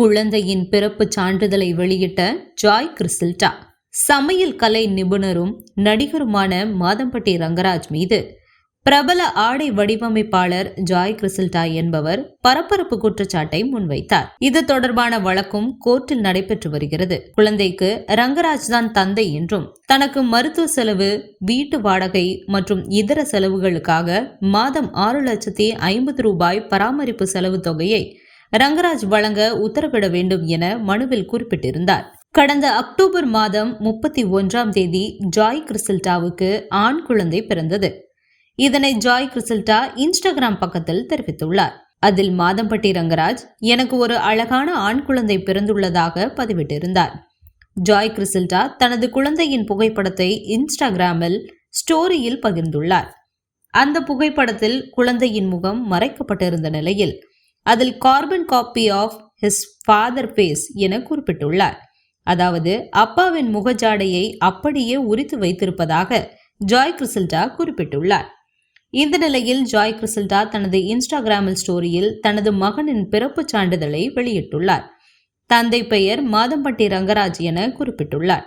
குழந்தையின் பிறப்பு சான்றிதழை வெளியிட்ட ஜாய் கிறிஸ்டா சமையல் கலை நிபுணரும் நடிகருமான மாதம்பட்டி ரங்கராஜ் மீது பிரபல ஆடை வடிவமைப்பாளர் ஜாய் கிறிசல்டா என்பவர் பரபரப்பு குற்றச்சாட்டை முன்வைத்தார். இது தொடர்பான வழக்கும் கோர்ட்டில் நடைபெற்று வருகிறது. குழந்தைக்கு ரங்கராஜ் தான் தந்தை என்றும் தனக்கு மருத்துவ செலவு வீட்டு வாடகை மற்றும் இதர செலவுகளுக்காக மாதம் ஆறு லட்சத்தி ஐம்பது ரூபாய் பராமரிப்பு செலவு தொகையை ரங்கராஜ் வழங்க உத்தரவிட வேண்டும் என மனுவில் குறிப்பிட்டிருந்தார். கடந்த அக்டோபர் மாதம் முப்பத்தி ஒன்றாம் தேதி ஜாய் கிறிசல்டாவுக்கு ஆண் குழந்தை பிறந்தது. இதனை ஜாய் கிறிசல்டா இன்ஸ்டாகிராம் பக்கத்தில் தெரிவித்துள்ளார். அதில் மாதம்பட்டி ரங்கராஜ் எனக்கு ஒரு அழகான ஆண் குழந்தை பிறந்துள்ளதாக பதிவிட்டிருந்தார். ஜாய் கிறிசல்டா தனது குழந்தையின் புகைப்படத்தை இன்ஸ்டாகிராமில் ஸ்டோரியில் பகிர்ந்துள்ளார். அந்த புகைப்படத்தில் குழந்தையின் முகம் மறைக்கப்பட்டிருந்த நிலையில் அதில் carbon copy of his father face என குறிப்பிட்டுள்ளார். அதாவது அப்பாவின் முகஜாடையை அப்படியே உரித்து வைத்திருப்பதாக ஜாய் கிறிசல்டா குறிப்பிட்டுள்ளார். இந்த நிலையில் ஜாய் கிறிசல்டா தனது இன்ஸ்டாகிராமில் ஸ்டோரியில் தனது மகனின் பிறப்புச் சான்றிதழை வெளியிட்டுள்ளார். தந்தை பெயர் மாதம்பட்டி ரங்கராஜ் என குறிப்பிட்டுள்ளார்.